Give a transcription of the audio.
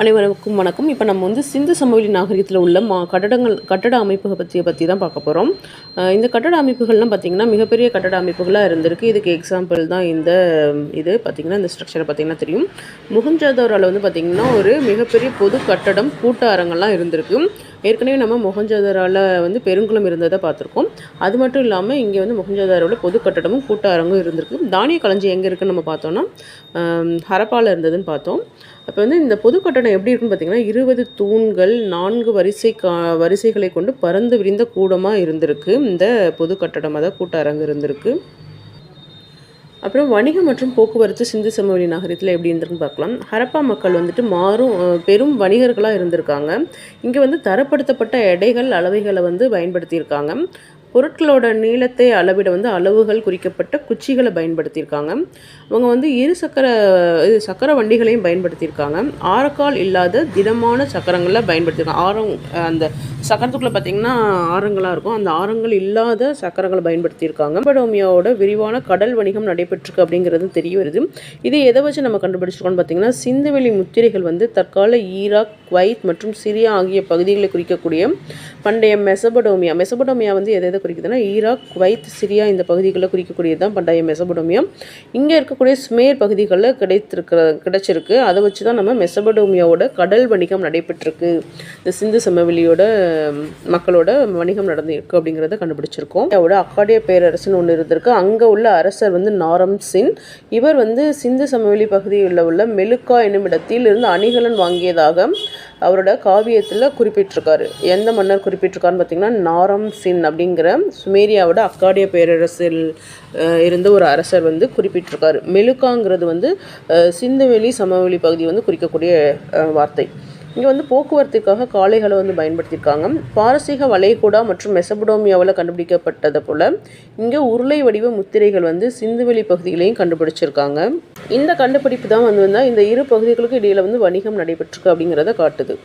அனைவருக்கும் வணக்கம். இப்போ நம்ம வந்து சிந்து சமவெளி நாகரிகத்தில் உள்ள மா கட்டடங்கள் கட்டட அமைப்புகள் பற்றி பற்றி தான் பார்க்க போகிறோம் இந்த கட்டட அமைப்புகள்லாம் பார்த்திங்கன்னா மிகப்பெரிய கட்டட அமைப்புகளாக இருந்திருக்கு. இதுக்கு எக்ஸாம்பிள் தான் இந்த இது பார்த்திங்கன்னா இந்த ஸ்ட்ரக்சரை பார்த்திங்கன்னா தெரியும். முகஞ்சதோரால் வந்து பார்த்திங்கன்னா ஒரு மிகப்பெரிய பொது கட்டடம் கூட்ட அரங்கெல்லாம் இருந்திருக்கு. ஏற்கனவே நம்ம மொஹஞ்சதாராவில் வந்து பெருங்குளம் இருந்ததை பார்த்துருக்கோம். அது மட்டும் இல்லாமல் இங்கே வந்து மொஹஞ்சதாரோவில் பொது கட்டடமும் கூட்ட அரங்கும் இருந்திருக்கு. தானிய களஞ்சி எங்கே இருக்குன்னு நம்ம பார்த்தோன்னா ஹரப்பாவில் இருந்ததுன்னு பார்த்தோம். அப்போ வந்து இந்த பொது கட்டடம் எப்படி இருக்குன்னு பார்த்தீங்கன்னா இருபது தூண்கள் நான்கு வரிசை கா வரிசைகளை கொண்டு பறந்து விரிந்த கூடமாக இருந்திருக்கு. இந்த பொது கட்டடம் அதாவது கூட்ட அரங்கு இருந்திருக்கு. அப்புறம் வணிகம் மற்றும் போக்குவரத்து சிந்து சமவெளி நகரத்தில் எப்படி இருந்திருக்குன்னு பார்க்கலாம். ஹரப்பா மக்கள் வந்துட்டு மாறும் பெரும் வணிகர்களாக இருந்திருக்காங்க. இங்கே வந்து தரப்படுத்தப்பட்ட எடைகள் அளவைகளை வந்து பயன்படுத்தியிருக்காங்க. பொருட்களோட நீளத்தை அளவிட வந்து அளவுகள் குறிக்கப்பட்ட குச்சிகளை பயன்படுத்தியிருக்காங்க. அவங்க வந்து இரு சக்கர இது சக்கர வண்டிகளையும் பயன்படுத்தியிருக்காங்க. ஆரக்கால் இல்லாத திடமான சக்கரங்களை பயன்படுத்தியிருக்காங்க. ஆரம் அந்த சக்கரத்துக்குள்ளே பார்த்தீங்கன்னா ஆரங்களாக இருக்கும். அந்த ஆரங்கள் இல்லாத சக்கரங்களை பயன்படுத்தியிருக்காங்க. படோமியாவோட விரிவான கடல் வணிகம் நடைபெற்றிருக்கு அப்படிங்கிறது தெரிய வருது. இது எதை வச்சு நம்ம கண்டுபிடிச்சிருக்கோம்னு பார்த்தீங்கன்னா சிந்துவெளி முத்திரைகள் வந்து தற்கால ஈராக் குவைத் மற்றும் சிரியா ஆகிய பகுதிகளை குறிக்கக்கூடிய பண்டைய மெசபடோமியா. மெசபடோமியா வந்து எதை எதை குறிக்குதுன்னா ஈராக் குவைத் சிரியா இந்த பகுதிகளை குறிக்கக்கூடியது தான் பண்டைய மெசபடோமியா. இங்கே இருக்கக்கூடிய சுமேர் பகுதிகளில் கிடைத்திருக்கிற கிடைச்சிருக்கு. அதை வச்சு தான் நம்ம மெசபடோமியாவோட கடல் வணிகம் நடைபெற்றிருக்கு. இந்த சிந்து சமவெளியோட மக்களோட வணிகம் நடந்திருக்கு அப்படிங்கிறத கண்டுபிடிச்சிருக்கோம். அவரோட அக்காடிய பேரரசுன்னு ஒன்று இருந்திருக்கு. அங்கே உள்ள அரசர் வந்து நாரம் சின் இவர் வந்து சிந்து சமவெளி பகுதியில் உள்ள மெலுக்கா என்னும் இடத்தில் இருந்து அணிகலன் வாங்கியதாக அவரோட காவியத்தில் குறிப்பிட்டிருக்காரு. எந்த மன்னர் குறிப்பிட்டிருக்காருன்னு பார்த்தீங்கன்னா நாரம் சின் அப்படிங்கிற சுமேரியாவோட அக்காடிய பேரரசில் இருந்த ஒரு அரசர் வந்து குறிப்பிட்டிருக்காரு. மெலுக்காங்கிறது வந்து சிந்துவெளி சமவெளி பகுதி வந்து குறிக்கக்கூடிய வார்த்தை. இங்கே வந்து போக்குவரத்துக்காக காளைகளை வந்து பயன்படுத்தியிருக்காங்க. பாரசீக வளைகுடா மற்றும் மெசபடோமியாவில் கண்டுபிடிக்கப்பட்டதை போல் இங்கே உருளை வடிவ முத்திரைகள் வந்து சிந்துவெளி பகுதிகளையும் கண்டுபிடிச்சிருக்காங்க. இந்த கண்டுபிடிப்பு தான் வந்து இந்த இரு பகுதிகளுக்கு இடையில் வந்து வணிகம் நடைபெற்றிருக்கு அப்படிங்கிறத காட்டுது.